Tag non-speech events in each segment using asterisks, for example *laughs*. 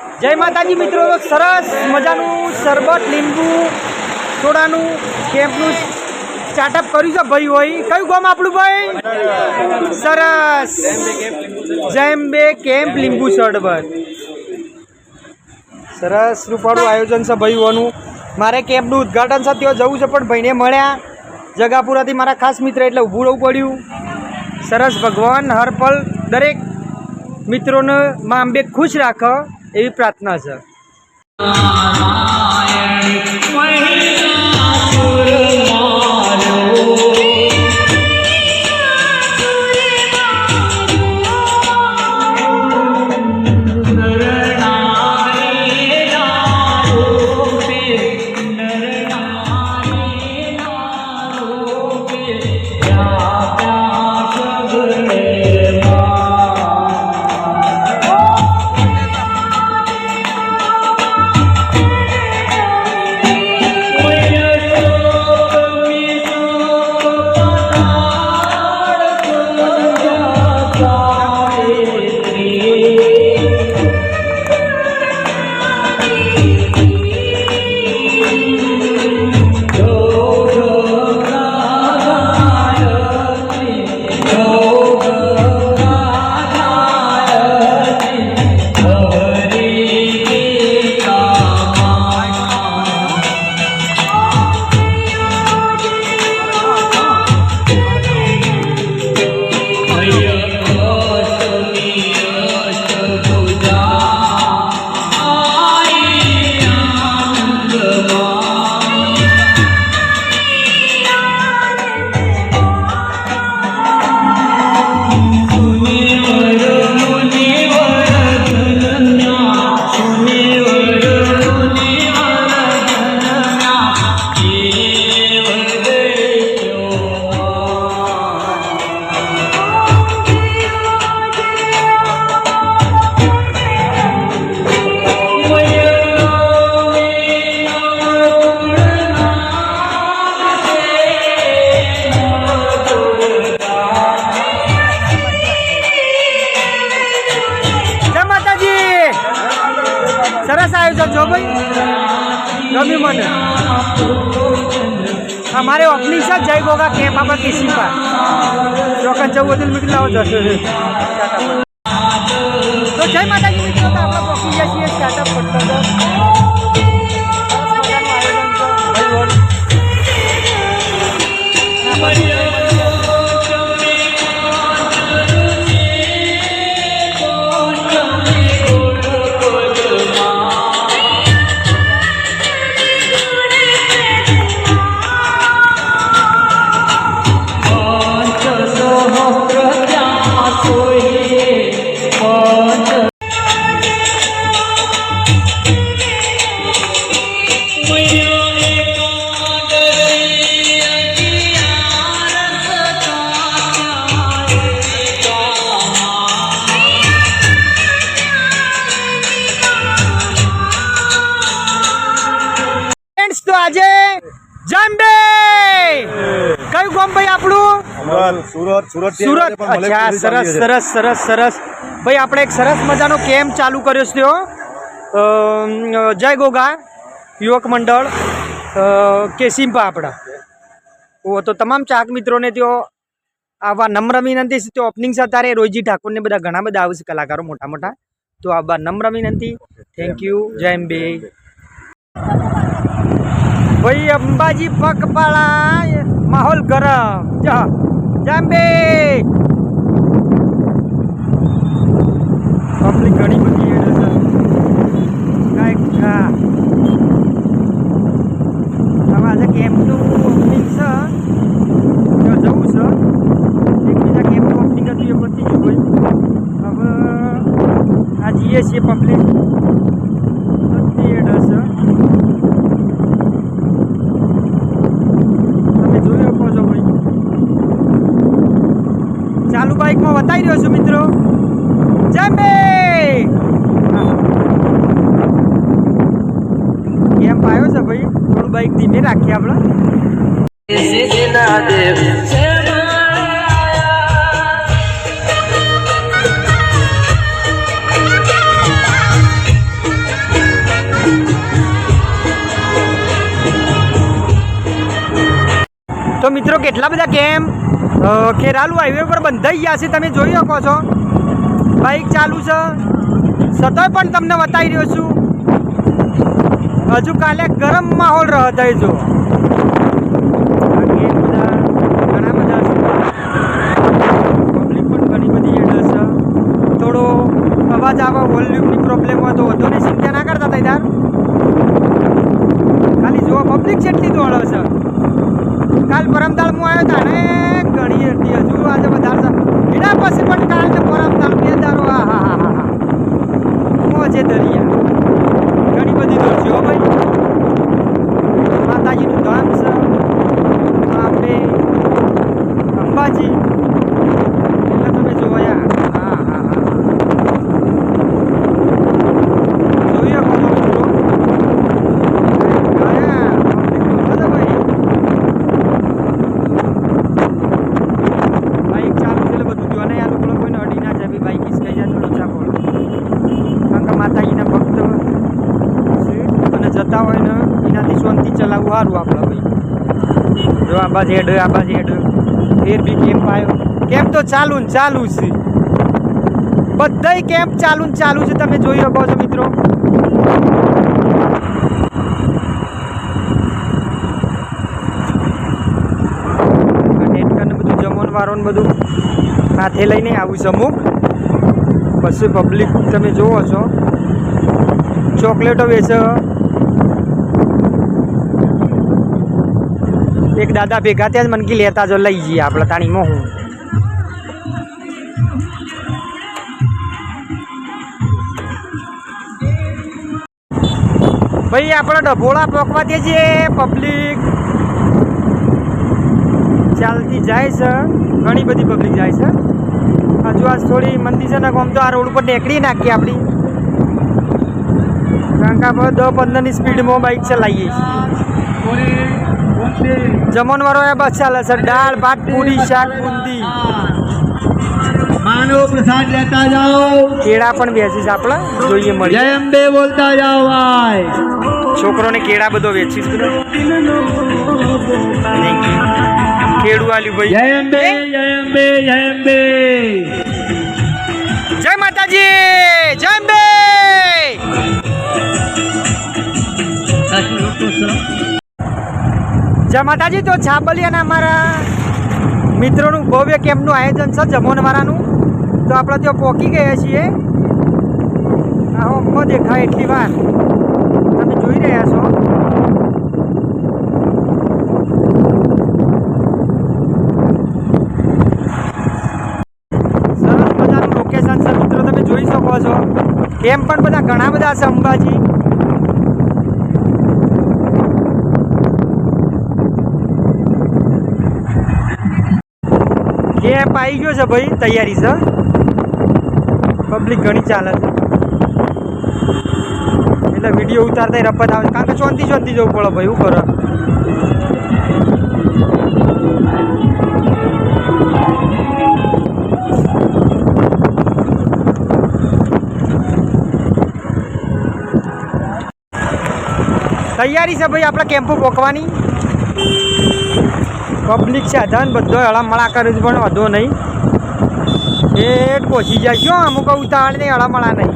જય માતાજી મિત્રો, સરસ મજાનું શરબત, લીંબુ, સોડાનું કેમ્પનું સ્ટાર્ટઅપ કર્યું છે ભાઈ હોય કયું ગામ આપણું ભાઈ? સરસ. જેમ બે કેમ્પ લીંબુ શરબત. સરસ રૂપાળું આયોજન છે ભાઈઓનું મારે કેમ્પનું ઉદ્ઘાટન છે, ત્યાં જવું છે, પણ ભાઈને મળ્યા. જગાપુરાથી મારા ખાસ મિત્ર એટલે ઊભું રહેવું પડ્યું. સરસ ભગવાન હરપલ દરેક મિત્રોને માં અંબે ખુશ રાખે. એવી પ્રાર્થના છે. સરસ આયોજન છો ભાઈ ગમ્યું મને અમારે ઓપનિંગ છે જય ગોગા કેમ્પ આપણે કિસીપા ચોક્કસ જવું હતું મિત્રો લાવો જશો તો જય માતાજી મિત્રો તો આપણે પહોંચી ગયા છીએ સ્ટાર્ટઅપ કરતો સુરત સુરત સુરત. અચ્છા સરસ સરસ સરસ સરસ. ભાઈ આપણે એક સરસ મજાનો કેમ્પ ચાલુ કર્યો છે ત્યો જય ગોગા યુવક મંડળ કેસિમ્પા આપણા ઓ તો તમામ ચાક મિત્રોને તેઓ આવા નમ્ર વિનંતી છે. તે ઓપનિંગ અત્યારે રોહિતજી ઠાકોરને બધા ઘણા બધા આવશે કલાકારો મોટા મોટા. તો આવા નમ્ર વિનંતી. થેન્ક યુ જય અંબે. ભાઈ અંબાજી પગપાળા માહોલ ગરમ. જા. જાંબે! પબ્લિક ઘણી બધી એડે છે કાંઈક હા. આજે કેમ્પનું ઓપનિંગ છે. ત્યાં જવું છે. બીજા કેમ્પનું ઓપનિંગ હતું એ પતી ગયું હવે આ જઈએ છીએ પબ્લિક જઈ રહ્યો છું મિત્રો. જમ્બે કેમ આવ્યો છે ભાઈ? થોડું બાઈક ધીમે રાખીએ આપણે. તો મિત્રો, કેટલા બધા કેમ? ખેરાલુ હાઈવે પર બંધાઈ ગયા છે, તમે જોઈ શકો છો. બાઇક ચાલુ છે. છતાંય પણ તમને બતાવી રહ્યો છું. હજુ કાલે ગરમ માહોલ રહે જો. બાકી બધા ઘણા બધા છે પબ્લિક ઘણી બધી એડલ છે. થોડો અવાજ આવે વોલ્યુમની પ્રોબ્લેમ હોય તો વધુ ચિંતા ના કરતા હતા યાર ખાલી જોવા પબ્લિક જેટલી દોડે છે કાલ પરમદાળ હું આવ્યો હતા ને. ઘણી હતી હજુ આજે વધારે છે. એના પછી પણ કાલ પરમ પરમદાળ બે દારો આ હા હા હા. હા મોજે દરિયા. ઘણી બધી દૂર છે ભાઈ. માતાજીનું ધામ છે. આપણે અંબાજી એટલે તમે જોયા હા હા હા જોઈએ કોનો મિત્રો આયા public દોડે છે ભાઈ બાઈક ચાલુ છે એટલે બધું જોવા નહીં આ લોકો કોઈને અડી ના જાય બી બાઈક હિસકાઈ જાય થોડો ચાપો કારણ કે માતાજીના ભક્ત છે અને જતા હોય ને એનાથી શાંતિ ચલાવવું સારું આપણે ભાઈ જો આ બાજુ હેડ આબાજ બાજુ હેડ. ફેર બી કેમ્પ આવ્યો કેમ્પ તો ચાલુ ને ચાલુ છે. બધાય કેમ્પ ચાલુ ને ચાલુ છે તમે જોઈ શકો છો મિત્રો. બધું વાળો બધું હાથે લઈને આવું છે અમુક. પછી પબ્લિક તમે જોવો છો. ચોકલેટો વેચે. એક દાદા ભેગા ત્યાં જ મનકી લેતા જો, લઈ જઈએ આપણે તાણીમાં હું. ભાઈ, આપણે ડભોળા પોકવા દે પબ્લિક ચાલતી જાય છે, ઘણી બધી પબ્લિક જાય છે. હજુ આજ થોડી મંદી છે ને, આમ તો આ રોડ ઉપર ટેકડી નાખીએ આપણી. કારણ કે આપણે દસ પંદરની સ્પીડમાં બાઇક ચલાવીએ છીએ. જમણવારો એ બસ ચાલે છે. દાળ ભાત પૂરી શાક બુંદી. માનવ પ્રસાદ લેતા જાઓ. કેળા પણ વેચીશ આપણે. જોઈએ જય મળી અંબે બોલતા જાઓ ભાઈ. છોકરોને કેળા બધો વેચીશ છે. કેળું આલ્યું ભાઈ. જય અંબે જય અંબે જય અંબે. જય માતાજી જય અંબે. જય માતાજી. તો છાબલિયાના અમારા મિત્રોનું ભવ્ય કેમ્પનું આયોજન છે જમોનવાળાનું તો આપણે ત્યાં પહોંચી ગયા છીએ. આવો ન દેખાય એટલી વાર. તમે જોઈ રહ્યા છો. સરસ મજાનું લોકેશન છે. મિત્રો, તમે જોઈ શકો છો. કેમ્પ પણ બધા ઘણા બધા છે અંબાજી. કેમ્પ આવી ગયો છે ભાઈ, તૈયારી છે. પબ્લિક ઘણી ચાલે છે. એટલે વીડિયો ઉતારતા રપત આવે કારણ કે ચોંતી ચોંતી જવું પડે ભાઈ કરે? તૈયારી છે ભાઈ, આપણે કેમ્પો પોકવાની પબ્લિક સાધન બધો હળામળા કરે છે, પણ વધો નહીં. એ પહોંચી જાય. છો અમુક ઉતાવળ નહીં, હળામળા નહીં.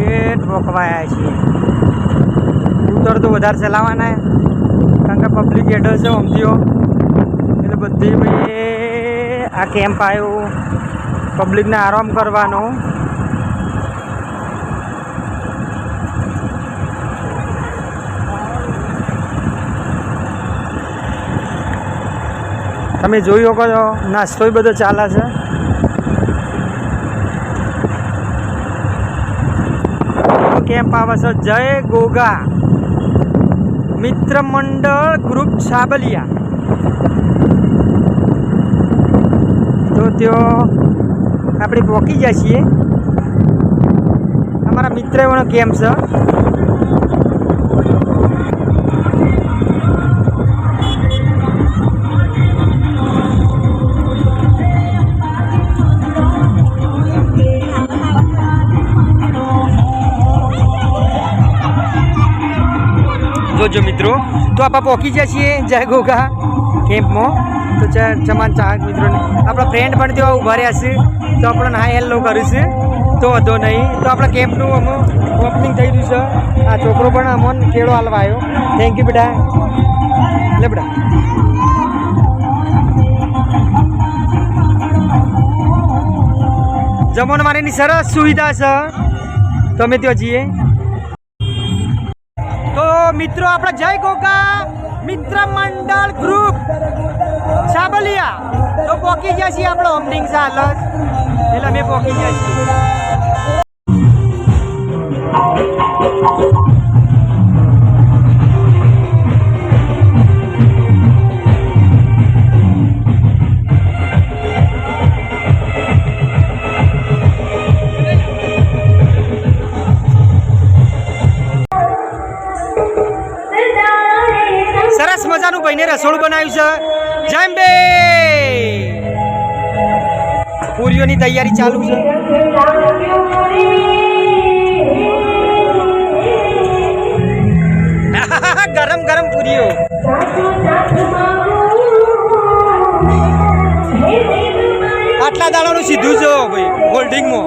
એ ઠોકવાયા છીએ. સ્કૂટર તો વધારે ચલાવવાના કારણ કે પબ્લિક એડલ છે અમથીઓ એટલે બધી ભાઈ આ કેમ્પ આવ્યો. પબ્લિકને આરામ કરવાનો. તમે જોઈ શકો છો, નાસ્તો બધો ચાલે છે. કેમ્પ આવે છે? જય ગોગા. મિત્ર મંડળ ગ્રુપ છાબલિયા તો તેઓ આપણે પહોંચી જાય છીએ. અમારા મિત્ર એવાનો કેમ્પ છે? ચાલો જો મિત્રો. તો આપણે પહોંચી ગયા છીએ, જય ગોગા કેમ્પમાં. તો જમાન ચાહક મિત્રોને, આપણા ફ્રેન્ડ પણ ત્યાં ઊભા રહ્યા છે, તો આપણને હા હેલ્લો કરીશું તો વધો નહીં. તો આપણા કેમ્પનું અમો ઓપનિંગ થઈ રહ્યું છે. આ છોકરો પણ અમોન કેળો હાલવા આવ્યો થેન્ક યુ બેટા. લે બેટા. જમણવારીની સરસ સુવિધા છે. તમે ત્યાં જઈએ. મિત્રો, આપણે જય ગોગા મિત્ર મંડળ ગ્રુપ સાબલિયા. તો પોકી ગયા છીએ આપણો ઓપનિંગ છે એટલે અમે પોકી ગયા તૈયારી ચાલુ છે. *laughs* ગરમ ગરમ પૂરીઓ. આટલા દાડાનું સીધું છે ભાઈ હોલ્ડિંગમાં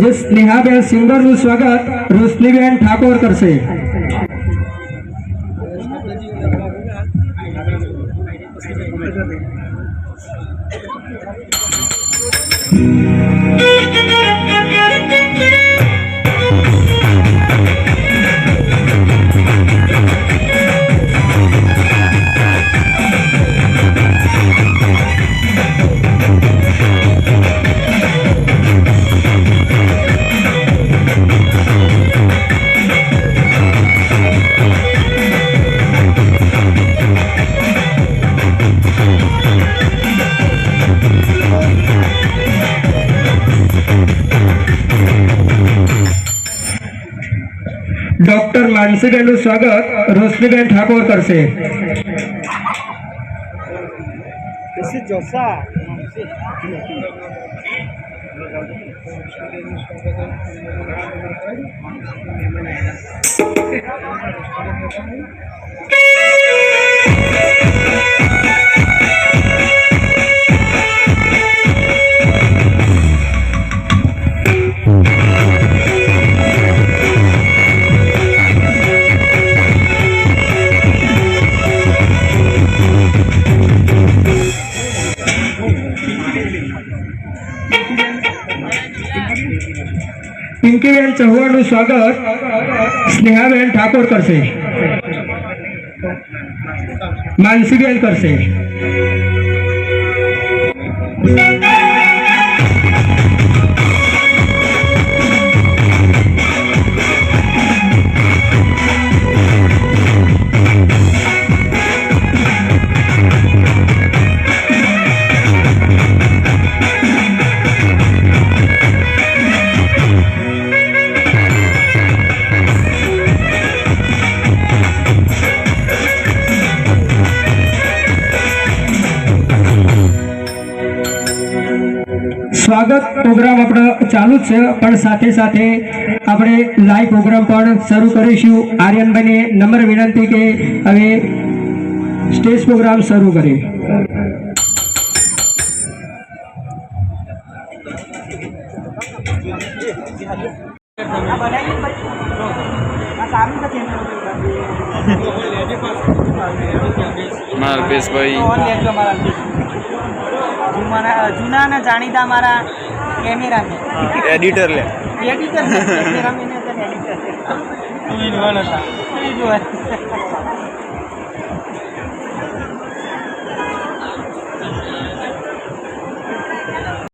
જે સ્નેહાબેન સિંગરનું સ્વાગત રોશનીબેન ઠાકોર કરશે. ડોક્ટર માનસીબેનનું સ્વાગત રોશનીબેન ઠાકોર કરશે પિંકીબેન ચૌહાણનું સ્વાગત સ્નેહાબેન ઠાકોર કરશે. માનસીબેન કરશે. પ્રોગ્રામ આપણો ચાલુ જ છે પણ સાથે સાથે આપણે લાઈવ પ્રોગ્રામ પણ શરૂ કરીશું. આર્યનભાઈને નમ્ર વિનંતી કે હવે સ્ટેજ પ્રોગ્રામ શરૂ કરીએ. મારા જૂના અને જાણીતા મારા કેમેરામેન એડિટર લે. Editor cameraman editor